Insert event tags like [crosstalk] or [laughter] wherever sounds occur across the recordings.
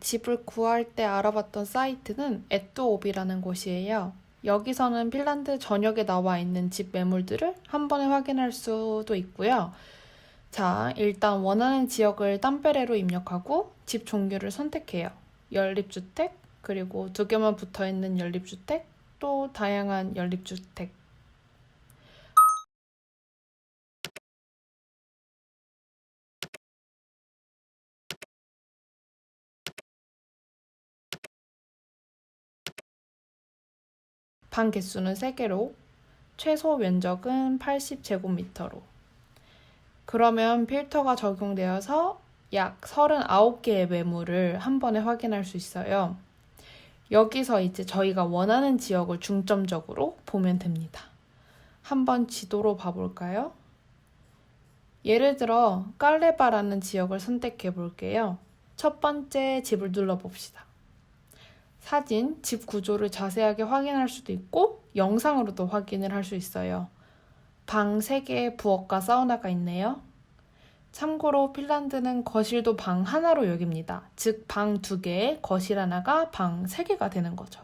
집을 구할 때 알아봤던 사이트는 에뚜옵이라는 곳이에요. 여기서는 핀란드 전역에 나와 있는 집 매물들을 한 번에 확인할 수도 있고요. 자, 일단 원하는 지역을 땀빼레로 입력하고 집 종류를 선택해요. 연립주택, 그리고 두 개만 붙어 있는 연립주택, 또 다양한 연립주택. 방 개수는 3개로, 최소 면적은 80제곱미터로. 그러면 필터가 적용되어서 약 39개의 매물을 한 번에 확인할 수 있어요. 여기서 이제 저희가 원하는 지역을 중점적으로 보면 됩니다. 한번 지도로 봐볼까요? 예를 들어 깔레바라는 지역을 선택해 볼게요. 첫 번째 집을 눌러 봅시다. 사진, 집 구조를 자세하게 확인할 수도 있고 영상으로도 확인을 할 수 있어요. 방 3개에 부엌과 사우나가 있네요. 참고로 핀란드는 거실도 방 하나로 여깁니다. 즉, 방 2개에 거실 하나가 방 3개가 되는 거죠.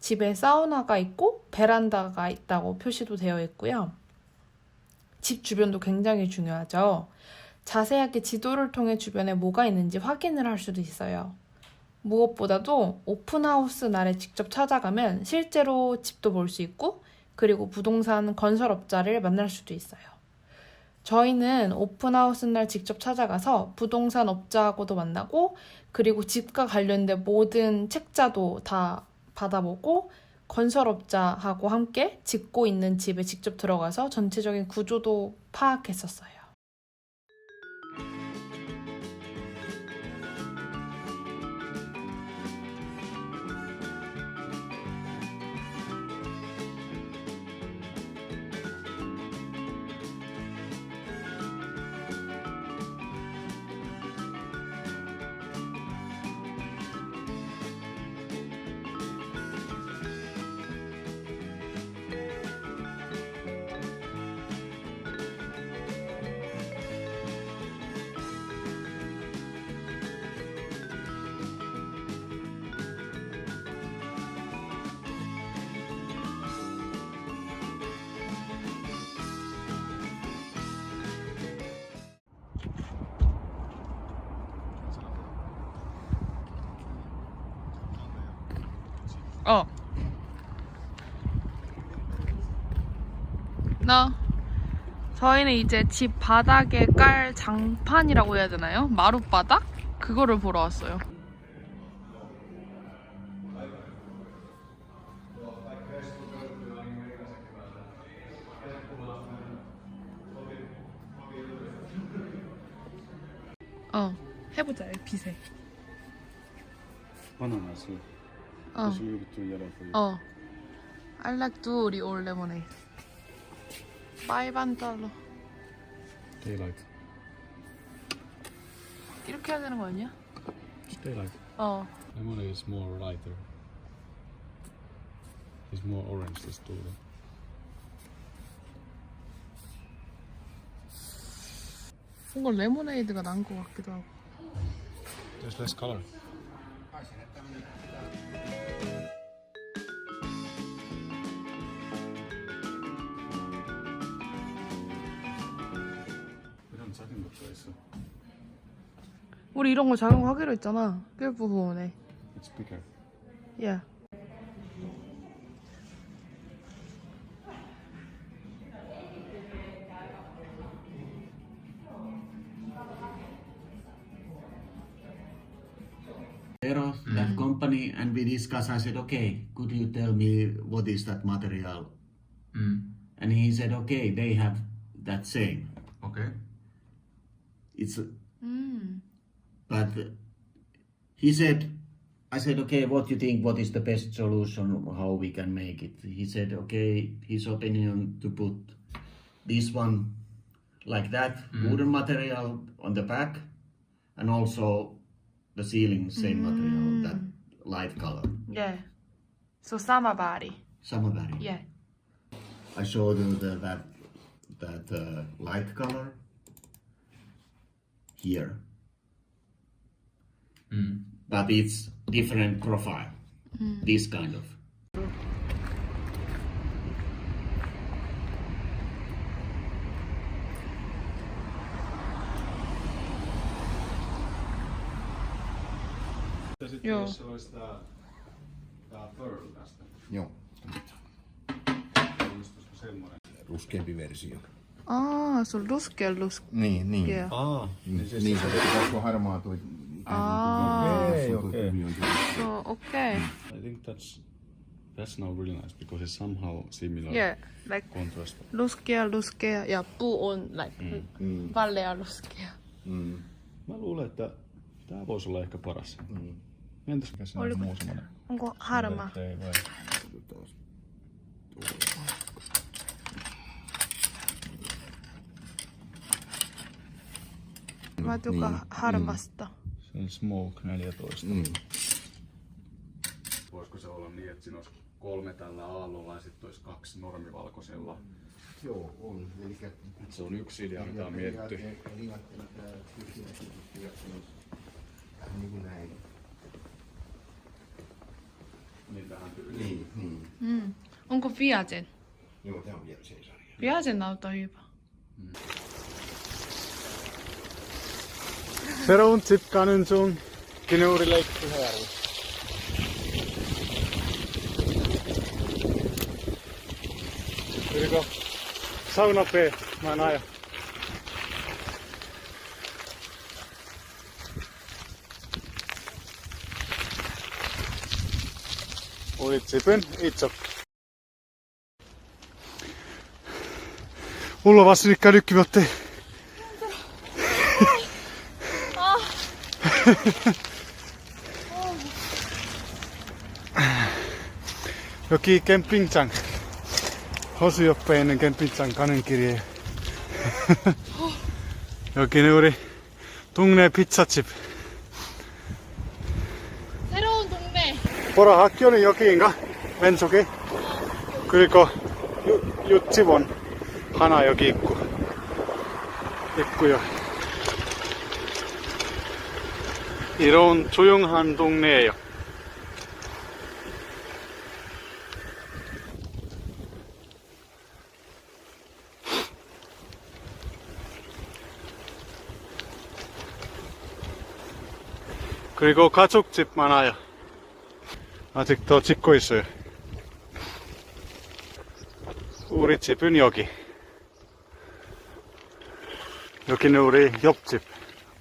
집에 사우나가 있고 베란다가 있다고 표시도 되어 있고요. 집 주변도 굉장히 중요하죠. 자세하게 지도를 통해 주변에 뭐가 있는지 확인을 할 수도 있어요. 무엇보다도 오픈하우스 날에 직접 찾아가면 실제로 집도 볼 수 있고 그리고 부동산 건설업자를 만날 수도 있어요. 저희는 오픈하우스 날 직접 찾아가서 부동산 업자하고도 만나고 그리고 집과 관련된 모든 책자도 다 받아보고 건설업자하고 함께 짓고 있는 집에 직접 들어가서 전체적인 구조도 파악했었어요. 나 저희는 이제 집 바닥에 깔 장판이라고 해야 되나요? 마룻바닥? 그거를 보러 왔어요. 어, 해보자, 빛에. Soup. 어. 어. I like duty or lemonade. 5반 달러. Daylight. 이렇게 해야 되는 거 아니야? Daylight. 어. Lemonade is more lighter. It's more orange, this Dole. 뭔가 레모네이드가 난 것 같기도 하고. There's less color. 있어. 우리 이런 거 작은 거 하기로 했잖아. 꽤 부분에. It's bigger. 야. Tero, that company, and we discussed. I said, okay, could you tell me what is that material? And he said, okay, they have that same. Okay. it's mm. but he said, I said, okay, what you think? What is the best solution? How we can make it? He said, okay, his opinion to put this one like that mm. wooden material on the back, and also the ceiling same mm. material that light color. Yeah. So summer body. Summer body. Yeah. I showed you the, that that uh, light color here, Mm. but it's different profile. This kind of. Ja sit Joo. jos se olisi tää, tää Pearl tästä. Joo, Olisiko semmonen? ruskeampi versio. 아, se on ruskea lus. Niin, niin. Yeah. Aa, Niin, niin se pitäisi harmaatui. Okei, okei. So, okay. I think that's that's now really nice because it's somehow similar Yeah, like contrast. ruskea, ruskea ja puu on like Mm. vallea ruskea. Mm. Mä luulen, että tää voisi olla ehkä paras. Mm. Entäs mikä se on muu semmonen? Onko harma? Ei vai? Mä tykkään Niin, harmasta. Se on Smoke 14. Mm. Voisiko se olla niin, että siinä olisi kolme tällä aallolla ja sitten olisi kaksi normivalkoisella? Joo, on. Eli se on yksi idea, mitä on mietitty. Niin näin. Niin tähän tyyliin. Niin, niin. Mm. Onko Viagen? Joo, tää on se sarja. Viagen näyttää hyvä. 새로운 집 가는 중 기내우리 레이크 해야지. 그리고 사우나 앞에 많아요. 우리 집은 이쪽. 올라왔으니까 느낌 어때? [laughs] 여기 캠핑장 호수 옆에 있는 캠핑장 가는 길이에요 [laughs] 여기는 우리 동네 피자집 새로운 동네. 보라 학교는 여기인가? 왼쪽에 그리고 유, 유치원 하나 여기 있고 있고요 이런 조용한 동네예요 그리고 가족집 많아요. 아직 더 짓고 있어요. 우리 집은 여기. 여기는 우리 옆집.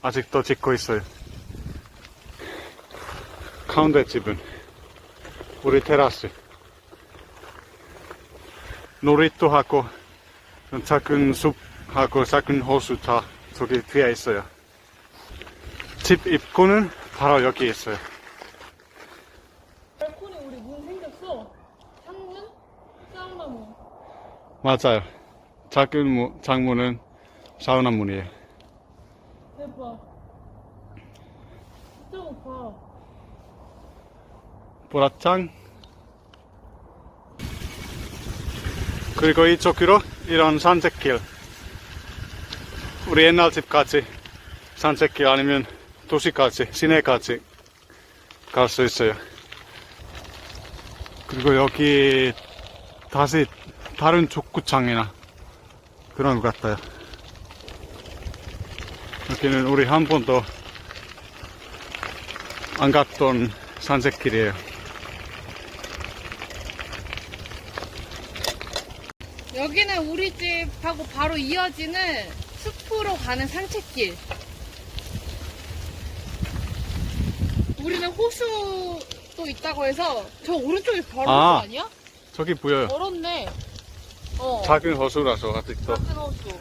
아직 더 짓고 있어요. 가운데 집은 우리 테라스. 놀이터 하고 작은 숲하고 작은 호수 다 저기 뒤에 있어요. 집 입구는 바로 여기 있어요. 발코니 우리 문 생겼어. 창문? 사우나 문. 맞아요. 작은 무- 장문은 사우나 문이에요. 대박. 진짜 높아. 보라짱. 그리고 이쪽으로 이런 산책길. 우리 옛날 집까지 산책길 아니면 도시까지, 시내까지 갈 수 있어요. 그리고 여기 다시 다른 족구장이나 그런 것 같아요. 여기는 우리 한 번도 안 갔던 산책길이에요. 여기는 우리 집하고 바로 이어지는 숲으로 가는 산책길. 우리는 호수도 있다고 해서 저 오른쪽이 바로 아. 호수 아니야? 저기 보여요. 멀었네. 어. 작은 호수라서 아직도. 작은 호수.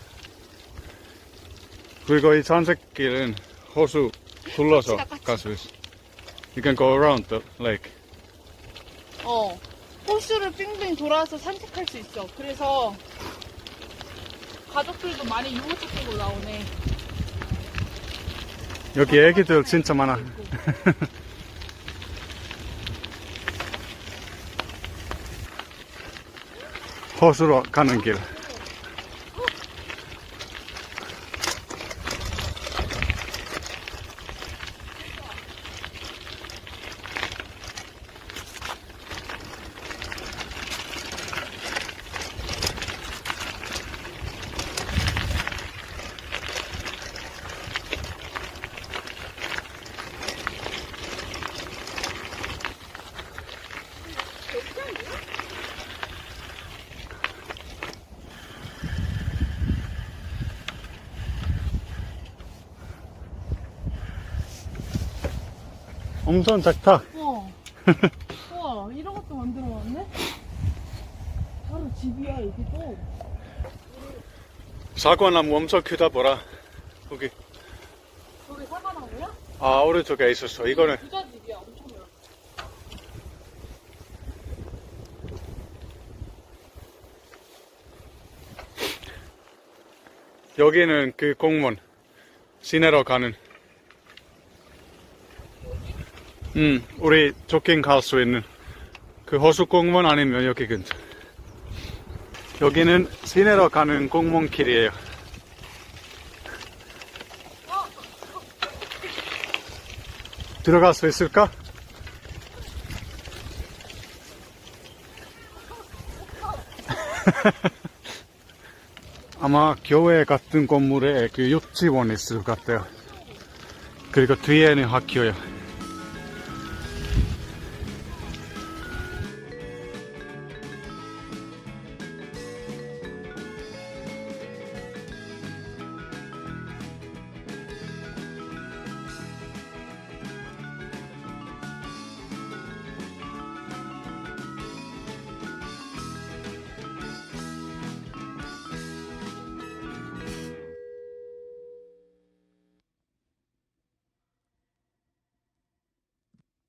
그리고 이 산책길은 호수 둘러서 같이, 같이. 갈수 있어. You can go around the lake. 어. 호수를 빙빙 돌아서 산책할 수 있어. 그래서 가족들도 많이 유모차 쪽으로 나오네. 여기 애기들 진짜 많아. [laughs] 호수로 가는 길. 엄청 작다. 어. 우와, 이런 것도 만들어 놨네? 바로 집이야, 여기도. 사과나무 엄청 크다 보라. 여기. 여기 사과나무야? 아, 오른쪽에 있었어. 이거는 부자 집이야, 엄청 넓어. 여기는 그 공무원 시내로 가는. 음, 우리 조깅 갈수 있는 그 호수 공무원 아니면 여기 근처. 여기는 시내로 가는 공무원 길이에요. 들어갈 수 있을까? [laughs] 아마 교회 같은 건물에 그 유치원 있을 것 같아요. 그리고 뒤에는 학교요.